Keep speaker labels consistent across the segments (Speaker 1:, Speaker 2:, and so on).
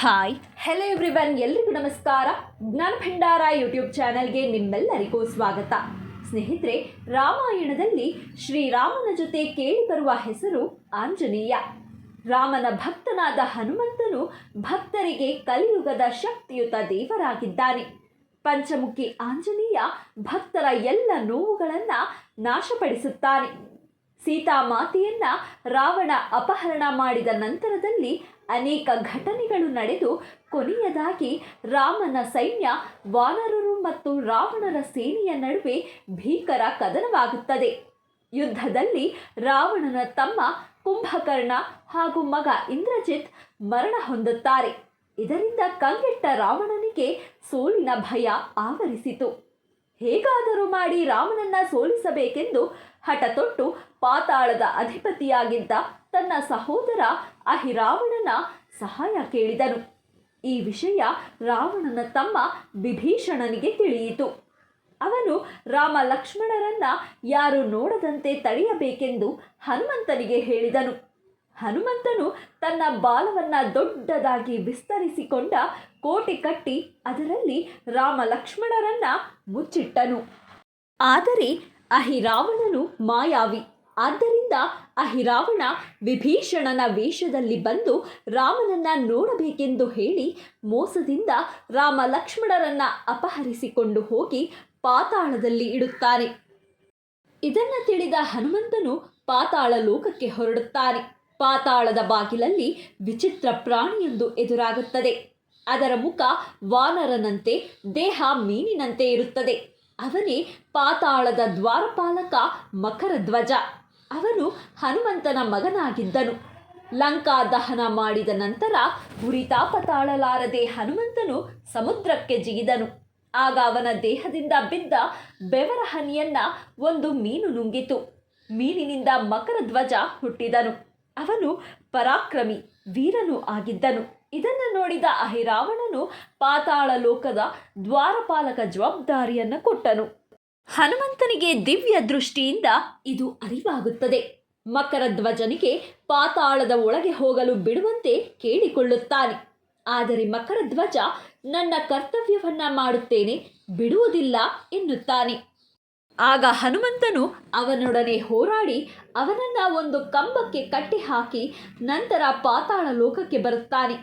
Speaker 1: Hi hello everyone ಎಲ್ರಿಗೂ ನಮಸ್ಕಾರ. ಜ್ಞಾನ ಭಂಡಾರ ಯೂಟ್ಯೂಬ್ ಚಾನೆಲ್ಗೆ ನಿಮ್ಮೆಲ್ಲರಿಗೂ ಸ್ವಾಗತ. ಸ್ನೇಹಿತರೆ, ರಾಮಾಯಣದಲ್ಲಿ ಶ್ರೀರಾಮನ ಜೊತೆ ಕೇಳಿಬರುವ ಹೆಸರು ಆಂಜನೇಯ. ರಾಮನ ಭಕ್ತನಾದ ಹನುಮಂತನು ಭಕ್ತರಿಗೆ ಕಲಿಯುಗದ ಶಕ್ತಿಯುತ ದೇವರಾಗಿದ್ದಾನೆ. ಪಂಚಮುಖಿ ಆಂಜನೇಯ ಭಕ್ತರ ಎಲ್ಲ ನೋವುಗಳನ್ನು ನಾಶಪಡಿಸುತ್ತಾನೆ. ಸೀತಾಮಾತೆಯನ್ನ ರಾವಣ ಅಪಹರಣ ಮಾಡಿದ ನಂತರದಲ್ಲಿ ಅನೇಕ ಘಟನೆಗಳು ನಡೆದು, ಕೊನೆಯದಾಗಿ ರಾಮನ ಸೈನ್ಯ ವಾನರರು ಮತ್ತು ರಾವಣರ ಸೇನೆಯ ನಡುವೆ ಭೀಕರ ಕದನವಾಗುತ್ತದೆ. ಯುದ್ಧದಲ್ಲಿ ರಾವಣನ ತಮ್ಮ ಕುಂಭಕರ್ಣ ಹಾಗೂ ಮಗ ಇಂದ್ರಜಿತ್ ಮರಣ ಹೊಂದುತ್ತಾರೆ. ಇದರಿಂದ ಕಂಗೆಟ್ಟ ರಾವಣನಿಗೆ ಸೋಲಿನ ಭಯ ಆವರಿಸಿತು. ಹೇಗಾದರೂ ಮಾಡಿ ರಾಮನನ್ನ ಸೋಲಿಸಬೇಕೆಂದು ಹಠ ತೊಟ್ಟು ಪಾತಾಳದ ಅಧಿಪತಿಯಾಗಿದ್ದ ತನ್ನ ಸಹೋದರ ಅಹಿರಾವಣನ ಸಹಾಯ ಕೇಳಿದನು. ಈ ವಿಷಯ ರಾವಣನ ತಮ್ಮ ವಿಭೀಷಣನಿಗೆ ತಿಳಿಯಿತು. ಅವನು ರಾಮ ಲಕ್ಷ್ಮಣರನ್ನ ಯಾರು ನೋಡದಂತೆ ತಡೆಯಬೇಕೆಂದು ಹನುಮಂತನಿಗೆ ಹೇಳಿದನು. ಹನುಮಂತನು ತನ್ನ ಬಾಲವನ್ನ ದೊಡ್ಡದಾಗಿ ವಿಸ್ತರಿಸಿಕೊಂಡ ಕೋಟೆ ಕಟ್ಟಿ ಅದರಲ್ಲಿ ರಾಮ ಲಕ್ಷ್ಮಣರನ್ನ ಮುಚ್ಚಿಟ್ಟನು. ಆದರೆ ಅಹಿರಾವಣನು ಮಾಯಾವಿ. ಆದ್ದರಿಂದ ಅಹಿರಾವಣ ವಿಭೀಷಣನ ವೇಷದಲ್ಲಿ ಬಂದು ರಾಮನನ್ನ ನೋಡಬೇಕೆಂದು ಹೇಳಿ ಮೋಸದಿಂದ ರಾಮ ಲಕ್ಷ್ಮಣರನ್ನ ಅಪಹರಿಸಿಕೊಂಡು ಹೋಗಿ ಪಾತಾಳದಲ್ಲಿ ಇಡುತ್ತಾನೆ. ಇದನ್ನು ತಿಳಿದ ಹನುಮಂತನು ಪಾತಾಳ ಲೋಕಕ್ಕೆ ಹೊರಡುತ್ತಾನೆ. ಪಾತಾಳದ ಬಾಗಿಲಲ್ಲಿ ವಿಚಿತ್ರ ಪ್ರಾಣಿಯೊಂದು ಎದುರಾಗುತ್ತದೆ. ಅದರ ಮುಖ ವಾನರನಂತೆ, ದೇಹ ಮೀನಿನಂತೆ ಇರುತ್ತದೆ. ಅವನೇ ಪಾತಾಳದ ದ್ವಾರಪಾಲಕ ಮಕರಧ್ವಜ. ಅವನು ಹನುಮಂತನ ಮಗನಾಗಿದ್ದನು. ಲಂಕಾ ದಹನ ಮಾಡಿದ ನಂತರ ಉರಿತಾಪ ತಾಳಲಾರದೆ ಹನುಮಂತನು ಸಮುದ್ರಕ್ಕೆ ಜಿಗಿದನು. ಆಗ ಅವನ ದೇಹದಿಂದ ಬಿದ್ದ ಬೆವರ ಹನಿಯನ್ನ ಒಂದು ಮೀನು ನುಂಗಿತು. ಮೀನಿನಿಂದ ಮಕರ ಧ್ವಜ ಹುಟ್ಟಿದನು. ಅವನು ಪರಾಕ್ರಮಿ, ವೀರನು ಆಗಿದ್ದನು. ಇದನ್ನು ನೋಡಿದ ಅಹಿರಾವಣನು ಪಾತಾಳ ಲೋಕದ ದ್ವಾರಪಾಲಕ ಜವಾಬ್ದಾರಿಯನ್ನು ಕೊಟ್ಟನು. ಹನುಮಂತನಿಗೆ ದಿವ್ಯ ದೃಷ್ಟಿಯಿಂದ ಇದು ಅರಿವಾಗುತ್ತದೆ. ಮಕರ ಧ್ವಜನಿಗೆ ಪಾತಾಳದ ಒಳಗೆ ಹೋಗಲು ಬಿಡುವಂತೆ ಕೇಳಿಕೊಳ್ಳುತ್ತಾನೆ. ಆದರೆ ಮಕರ ಧ್ವಜ, ನನ್ನ ಕರ್ತವ್ಯವನ್ನ ಮಾಡುತ್ತೇನೆ, ಬಿಡುವುದಿಲ್ಲ ಎನ್ನುತ್ತಾನೆ. ಆಗ ಹನುಮಂತನು ಅವನೊಡನೆ ಹೋರಾಡಿ ಅವನನ್ನ ಒಂದು ಕಂಬಕ್ಕೆ ಕಟ್ಟಿ ಹಾಕಿ ನಂತರ ಪಾತಾಳ ಲೋಕಕ್ಕೆ ಬರುತ್ತಾನೆ.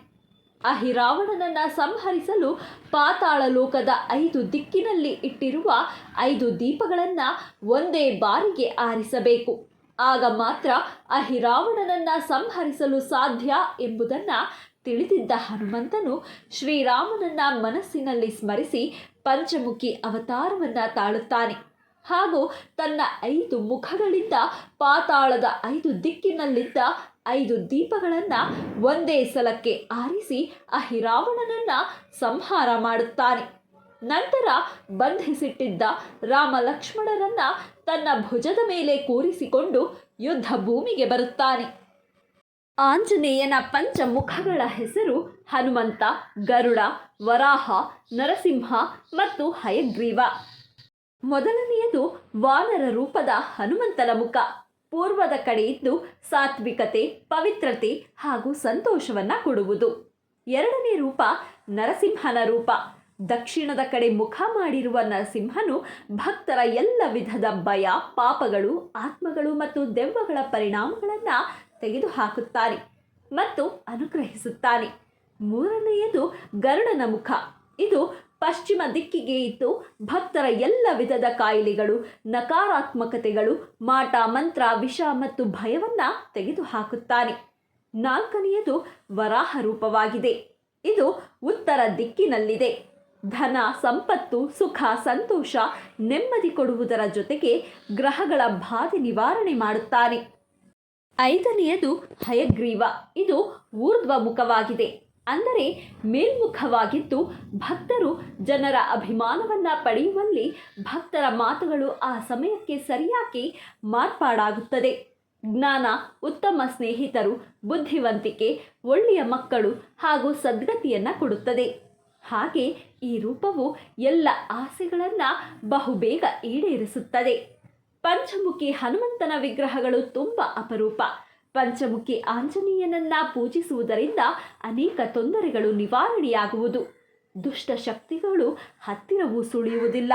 Speaker 1: ಅಹಿರಾವಣನನ್ನು ಸಂಹರಿಸಲು ಪಾತಾಳ ಲೋಕದ ಐದು ದಿಕ್ಕಿನಲ್ಲಿ ಇಟ್ಟಿರುವ ಐದು ದೀಪಗಳನ್ನು ಒಂದೇ ಬಾರಿಗೆ ಆರಿಸಬೇಕು. ಆಗ ಮಾತ್ರ ಅಹಿರಾವಣನನ್ನು ಸಂಹರಿಸಲು ಸಾಧ್ಯ ಎಂಬುದನ್ನು ತಿಳಿದಿದ್ದ ಹನುಮಂತನು ಶ್ರೀರಾಮನನ್ನ ಮನಸ್ಸಿನಲ್ಲಿ ಸ್ಮರಿಸಿ ಪಂಚಮುಖಿ ಅವತಾರವನ್ನು ತಾಳುತ್ತಾನೆ. ಹಾಗೂ ತನ್ನ ಐದು ಮುಖಗಳಿಂದ ಪಾತಾಳದ ಐದು ದಿಕ್ಕಿನಲ್ಲಿದ್ದ ಐದು ದೀಪಗಳನ್ನು ಒಂದೇ ಸಲಕ್ಕೆ ಆರಿಸಿ ಅಹಿರಾವಣನನ್ನು ಸಂಹಾರ ಮಾಡುತ್ತಾನೆ. ನಂತರ ಬಂಧಿಸಿಟ್ಟಿದ್ದ ರಾಮ ಲಕ್ಷ್ಮಣರನ್ನ ತನ್ನ ಭುಜದ ಮೇಲೆ ಕೂರಿಸಿಕೊಂಡು ಯುದ್ಧ ಭೂಮಿಗೆ ಬರುತ್ತಾನೆ. ಆಂಜನೇಯನ ಪಂಚಮುಖಗಳ ಹೆಸರು ಹನುಮಂತ, ಗರುಡ, ವರಾಹ, ನರಸಿಂಹ ಮತ್ತು ಹಯಗ್ರೀವ. ಮೊದಲನೆಯದು ವಾನರ ರೂಪದ ಹನುಮಂತನ ಮುಖ. ಪೂರ್ವದ ಕಡೆ ಇದ್ದು ಸಾತ್ವಿಕತೆ, ಪವಿತ್ರತೆ ಹಾಗೂ ಸಂತೋಷವನ್ನ ಕೊಡುವುದು. ಎರಡನೇ ರೂಪ ನರಸಿಂಹನ ರೂಪ. ದಕ್ಷಿಣದ ಕಡೆ ಮುಖ ಮಾಡಿರುವ ನರಸಿಂಹನು ಭಕ್ತರ ಎಲ್ಲ ವಿಧದ ಭಯ, ಪಾಪಗಳು, ಆತ್ಮಗಳು ಮತ್ತು ದೆವ್ವಗಳ ಪರಿಣಾಮಗಳನ್ನು ತೆಗೆದುಹಾಕುತ್ತಾನೆ ಮತ್ತು ಅನುಗ್ರಹಿಸುತ್ತಾನೆ. ಮೂರನೆಯದು ಗರುಡನ ಮುಖ. ಇದು ಪಶ್ಚಿಮ ದಿಕ್ಕಿಗೆ ಇತ್ತು. ಭಕ್ತರ ಎಲ್ಲ ವಿಧದ ಕಾಯಿಲೆಗಳು, ನಕಾರಾತ್ಮಕತೆಗಳು, ಮಾಟ, ಮಂತ್ರ, ವಿಷ ಮತ್ತು ಭಯವನ್ನ ತೆಗೆದುಹಾಕುತ್ತಾನೆ. ನಾಲ್ಕನೆಯದು ವರಾಹ ರೂಪವಾಗಿದೆ. ಇದು ಉತ್ತರ ದಿಕ್ಕಿನಲ್ಲಿದೆ. ಧನ, ಸಂಪತ್ತು, ಸುಖ, ಸಂತೋಷ ನೆಮ್ಮದಿ ಕೊಡುವುದರ ಜೊತೆಗೆ ಗ್ರಹಗಳ ಬಾಧೆ ನಿವಾರಣೆ ಮಾಡುತ್ತಾನೆ. ಐದನೆಯದು ಹಯಗ್ರೀವ. ಇದು ಊರ್ಧ್ವ ಮುಖವಾಗಿದೆ ಅಂದರೆ ಮೇಲ್ಮುಖವಾಗಿದ್ದು ಭಕ್ತರು ಜನರ ಅಭಿಮಾನವನ್ನು ಪಡೆಯುವಲ್ಲಿ ಭಕ್ತರ ಮಾತುಗಳು ಆ ಸಮಯಕ್ಕೆ ಸರಿಯಾಗಿ ಮಾರ್ಪಾಡಾಗುತ್ತದೆ. ಜ್ಞಾನ, ಉತ್ತಮ ಸ್ನೇಹಿತರು, ಬುದ್ಧಿವಂತಿಕೆ, ಒಳ್ಳೆಯ ಮಕ್ಕಳು ಹಾಗೂ ಸದ್ಗತಿಯನ್ನು ಕೊಡುತ್ತದೆ. ಹಾಗೆ ಈ ರೂಪವು ಎಲ್ಲ ಆಸೆಗಳನ್ನು ಬಹುಬೇಗ ಈಡೇರಿಸುತ್ತದೆ. ಪಂಚಮುಖಿ ಹನುಮಂತನ ವಿಗ್ರಹಗಳು ತುಂಬ ಅಪರೂಪ. ಪಂಚಮುಖಿ ಆಂಜನೇಯನನ್ನ ಪೂಜಿಸುವುದರಿಂದ ಅನೇಕ ತೊಂದರೆಗಳು ನಿವಾರಣೆಯಾಗುವುದು. ದುಷ್ಟ ಶಕ್ತಿಗಳು ಹತ್ತಿರವೂ ಸುಳಿಯುವುದಿಲ್ಲ.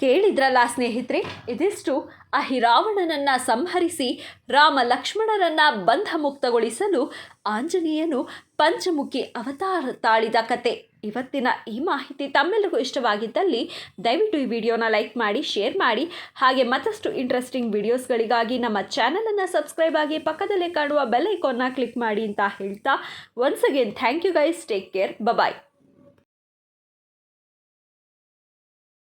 Speaker 1: ಕೇಳಿದ್ರಲ್ಲ ಸ್ನೇಹಿತರೆ, ಇದಿಷ್ಟು ಅಹಿರಾವಣನನ್ನ ಸಂಹರಿಸಿ ರಾಮ ಲಕ್ಷ್ಮಣರನ್ನ ಬಂಧ ಮುಕ್ತಗೊಳಿಸಲು ಆಂಜನೇಯನು ಪಂಚಮುಖಿ ಅವತಾರ ತಾಳಿದ ಕತೆ. ಇವತ್ತಿನ ಈ ಮಾಹಿತಿ ತಮ್ಮೆಲ್ಲರಿಗೂ ಇಷ್ಟವಾಗಿದ್ದಲ್ಲಿ ದಯವಿಟ್ಟು ಈ ವಿಡಿಯೋನ ಲೈಕ್ ಮಾಡಿ, ಶೇರ್ ಮಾಡಿ, ಹಾಗೆ ಮತ್ತಷ್ಟು ಇಂಟ್ರೆಸ್ಟಿಂಗ್ ವಿಡಿಯೋಸ್ಗಳಿಗಾಗಿ ನಮ್ಮ ಚಾನಲನ್ನು ಸಬ್ಸ್ಕ್ರೈಬ್ ಆಗಿ ಪಕ್ಕದಲ್ಲೇ ಕಾಣುವ ಬೆಲ್ ಐಕಾನ್ನ ಕ್ಲಿಕ್ ಮಾಡಿ ಅಂತ ಹೇಳ್ತಾ once again thank you guys take care bye bye